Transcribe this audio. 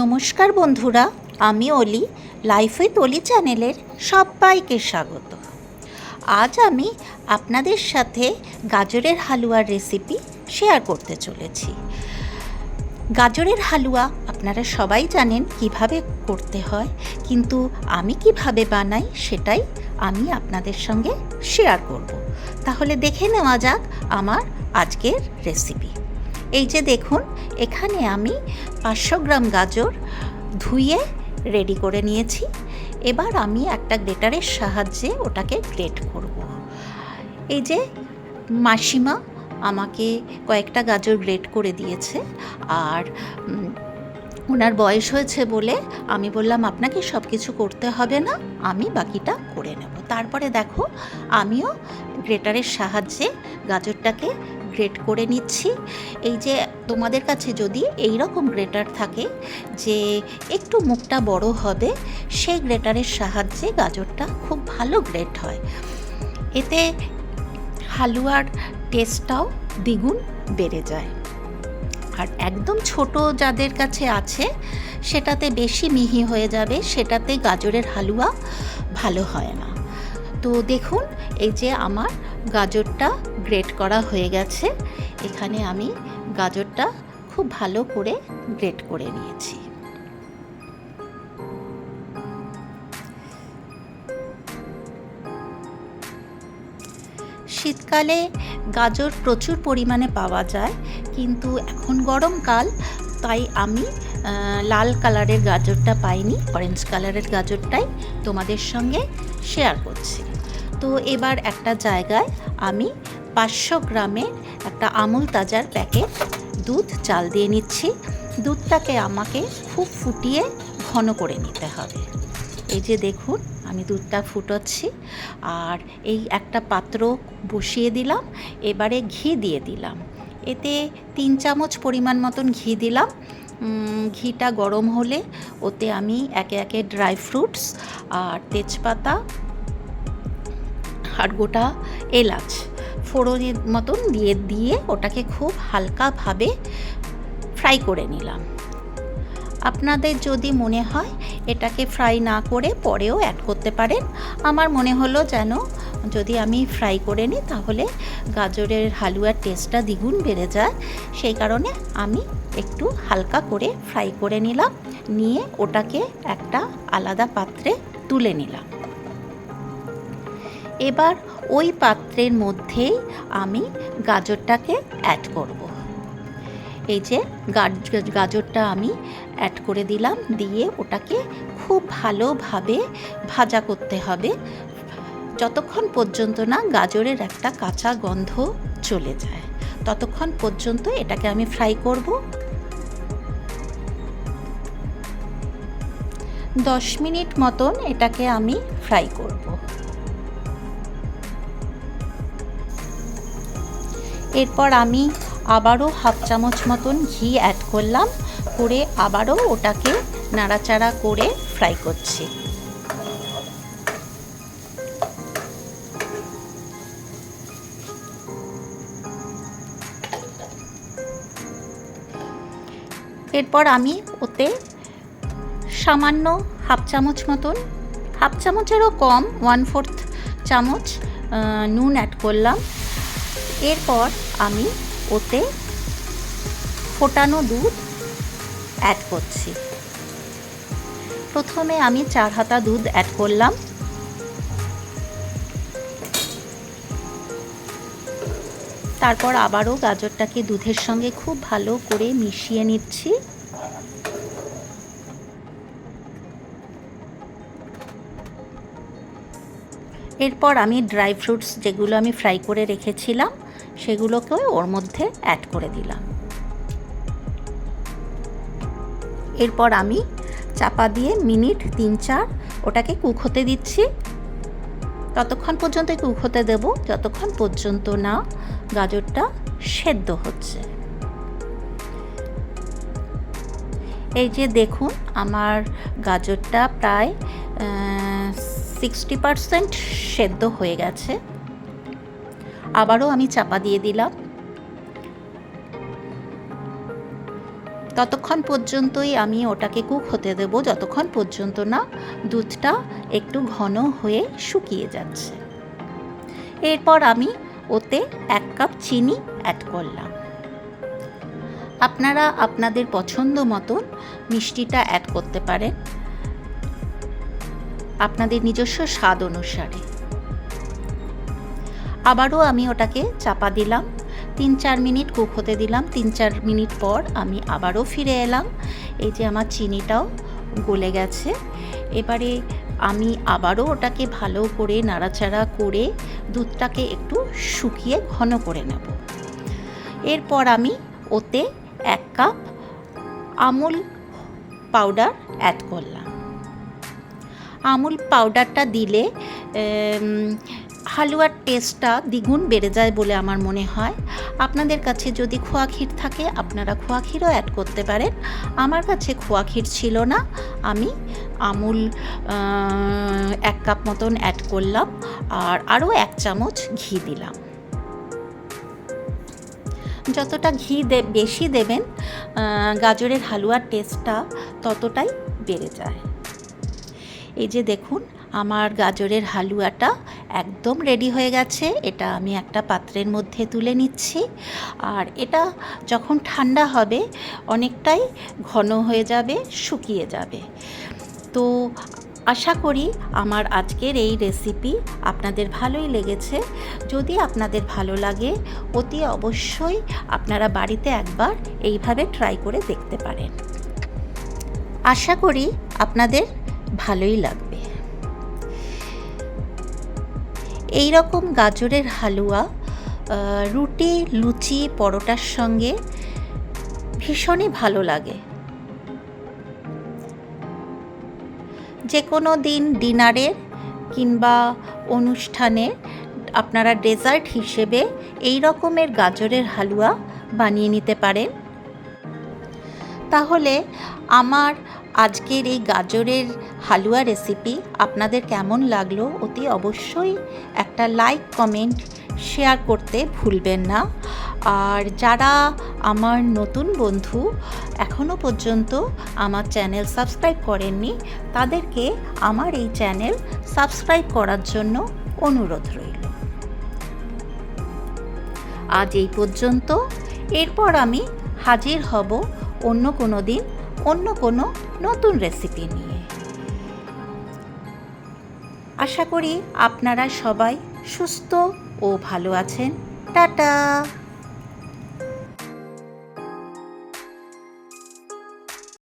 নমস্কার বন্ধুরা, আমি অলি, লাইফ উইথ অলি চ্যানেলের সবাইকে স্বাগত। আজ আমি আপনাদের সাথে গাজরের হালুয়ার রেসিপি শেয়ার করতে চলেছি। গাজরের হালুয়া আপনারা সবাই জানেন কীভাবে করতে হয়, কিন্তু আমি কীভাবে বানাই সেটাই আমি আপনাদের সঙ্গে শেয়ার করব। তাহলে দেখে নেওয়া যাক আমার আজকের রেসিপি এই যে দেখুন, এখানে আমি পাঁচশো গ্রাম গাজর ধুয়ে রেডি করে নিয়েছি এবার আমি একটা গ্রেটারের সাহায্যে ওটাকে গ্রেট করব। এই যে মাসিমা আমাকে কয়েকটা গাজর গ্রেট করে দিয়েছে আর ওনার বয়স হয়েছে বলে আমি বললাম, আপনাকে সব কিছু করতে হবে না, আমি বাকিটা করে নেব তারপরে দেখো, আমিও গ্রেটারের সাহায্যে গাজরটাকে গ্রেট করে নিচ্ছি। এই যে তোমাদের কাছে যদি এই রকম গ্রেটার থাকে যে একটু মুখটা বড় হবে, সেই গ্রেটারের সাহায্যে গাজরটা খুব ভালো গ্রেট হয়। এতে হালুয়ার টেস্টটাও দ্বিগুণ বেড়ে যায়। আর একদম ছোট যাদের কাছে আছে, সেটাতে বেশি মিহি হয়ে যাবে, সেটাতে গাজরের হালুয়া ভালো হয় না। তো দেখুন, এই যে আমার গাজরটা গ্রেট করা হয়ে গেছে। এখানে আমি গাজরটা খুব ভালো করে গ্রেট করে নিয়েছি। শীতকালে গাজর প্রচুর পরিমাণে পাওয়া যায়, কিন্তু এখন গরমকাল তাই আমি লাল কালারের গাজরটা পাইনি অরেঞ্জ কালারের গাজরটাই তোমাদের সঙ্গে শেয়ার করছি। তো এবার একটা জায়গায় আমি পাঁচশো গ্রামের একটা আমুল তাজার প্যাকেট দুধ, চাল দিয়ে নিচ্ছি। দুধটাকে আমাকে খুব ফুটিয়ে ঘন করে নিতে হবে। এই যে দেখুন, আমি দুধটা ফুটোচ্ছি। আর এই একটা পাত্র বসিয়ে দিলাম, এবারে ঘি দিয়ে দিলাম। এতে তিন চামচ পরিমাণ মতন ঘি দিলাম। ঘিটা গরম হলে ওতে আমি একে একে ড্রাই ফ্রুটস আর তেজপাতা আর গোটা এলাচ ফোড়নের মতন দিয়ে দিয়ে ওটাকে খুব হালকাভাবে ফ্রাই করে নিলাম। আপনাদের যদি মনে হয় এটাকে ফ্রাই না করে পরেও অ্যাড করতে পারেন, আমার মনে হলো যেন যদি আমি ফ্রাই করে নিই তাহলে গাজরের হালুয়ার টেস্টটা দ্বিগুণ বেড়ে যায়। সেই কারণে আমি একটু হালকা করে ফ্রাই করে নিলাম, নিয়ে ওটাকে একটা আলাদা পাত্রে তুলে নিলাম। এবার ওই পাত্রের মধ্যেই আমি গাজরটাকে অ্যাড করব। এই যে গাজরটা আমি অ্যাড করে দিলাম, দিয়ে ওটাকে খুব ভালোভাবে ভাজা করতে হবে। যতক্ষণ পর্যন্ত না গাজরের একটা কাঁচা গন্ধ চলে যায়, ততক্ষণ পর্যন্ত এটাকে আমি ফ্রাই করব। দশ মিনিট মতন এটাকে আমি ফ্রাই করব। এরপর আমি আবারও হাফ চামচ মতন ঘি অ্যাড করলাম, করে আবারও ওটাকে নাড়াচাড়া করে ফ্রাই করছি। এরপর আমি ওতে সামান্য হাফ চামচ মতন, হাফ চামচেরও কম ওয়ান ফোর্থ চামচ নুন অ্যাড করলাম। এরপর আমি ওতে ফোটানো দুধ অ্যাড করছি। প্রথমে আমি চার হাতা দুধ অ্যাড করলাম। তারপর আবারও গাজরটাকে দুধের সঙ্গে খুব ভালো করে মিশিয়ে নিচ্ছি। এরপর আমি ড্রাই ফ্রুটস যেগুলো আমি ফ্রাই করে রেখেছিলাম সেগুলোকেও ওর মধ্যে অ্যাড করে দিলাম। এরপর আমি চাপা দিয়ে মিনিট তিন চার ওটাকে কুক হতে দিচ্ছি। ততক্ষণ পর্যন্ত কুক হতে দেবো, যতক্ষণ পর্যন্ত না গাজরটা সেদ্ধ হচ্ছে। এই যে দেখুন, আমার গাজরটা প্রায় সিক্সটি পারসেন্ট সেদ্ধ হয়ে গেছে। আবারও আমি চাপা দিয়ে দিলাম। ততক্ষণ পর্যন্তই আমি ওটাকে কুক হতে দেবো, যতক্ষণ পর্যন্ত না দুধটা একটু ঘন হয়ে শুকিয়ে যাচ্ছে। এরপর আমি ওতে এক কাপ চিনি অ্যাড করলাম। আপনারা আপনাদের পছন্দ মতন মিষ্টিটা অ্যাড করতে পারেন। আপনাদের নিজস্ব স্বাদ অনুসারে। আবারও আমি ওটাকে চাপা দিলাম। তিন চার মিনিট কুক হতে দিলাম। তিন চার মিনিট পর আমি আবারও ফিরে এলাম। এই যে আমার চিনিটাও গলে গেছে। এবারে আমি আবারও ওটাকে ভালো করে নাড়াচাড়া করে দুধটাকে একটু শুকিয়ে ঘন করে নেব। এরপর আমি ওতে এক কাপ আমুল পাউডার অ্যাড করলাম। আমুল পাউডারটা দিলে হালুয়ার টেস্টটা দ্বিগুণ বেড়ে যায় বলে আমার মনে হয়। আপনাদের কাছে যদি খোয়া ক্ষীর থাকে, আপনারা খোয়া ক্ষীরও অ্যাড করতে পারেন। আমার কাছে খোয়া ক্ষীর ছিল না। আমি আমুল এক কাপ মতন অ্যাড করলাম আর আরও এক চামচ ঘি দিলাম। যতটা ঘি দে, বেশি দেবেন গাজরের হালুয়ার টেস্টটা ততটাই বেড়ে যায়। এই যে দেখুন, আমার গাজরের হালুয়াটা একদম রেডি হয়ে গেছে। এটা আমি একটা পাত্রের মধ্যে তুলে নিচ্ছি। আর এটা যখন ঠান্ডা হবে, অনেকটাই ঘন হয়ে যাবে, শুকিয়ে যাবে। তো আশা করি আমার আজকের এই রেসিপি আপনাদের ভালোই লেগেছে। যদি আপনাদের ভালো লাগে, অতি অবশ্যই আপনারা বাড়িতে একবার এইভাবে ট্রাই করে দেখতে পারেন। আশা করি আপনাদের ভালোই লাগবে। এই রকম গাজরের হালুয়া রুটি, লুচি, পরোটার সঙ্গে ভীষণই ভালো লাগে। যে কোনো দিন ডিনারের কিংবা অনুষ্ঠানে আপনারা ডেজার্ট হিসেবে এই রকমের গাজরের হালুয়া বানিয়ে নিতে পারেন। তাহলে আমার আজকের এই গাজরের হালুয়া রেসিপি আপনাদের কেমন লাগল অতি অবশ্যই একটা লাইক কমেন্ট শেয়ার করতে ভুলবেন না। আর যারা আমার নতুন বন্ধু এখনও পর্যন্ত আমার চ্যানেল সাবস্ক্রাইব করেননি, তাদেরকে আমার এই চ্যানেল সাবস্ক্রাইব করার জন্য অনুরোধ রইল। আজ এই পর্যন্ত। এরপর আমি হাজির হব অন্য কোনো দিন অন্য কোনো নতুন রেসিপি নিয়ে। আশা করি আপনারা সবাই সুস্থ ও ভালো আছেন। টাটা!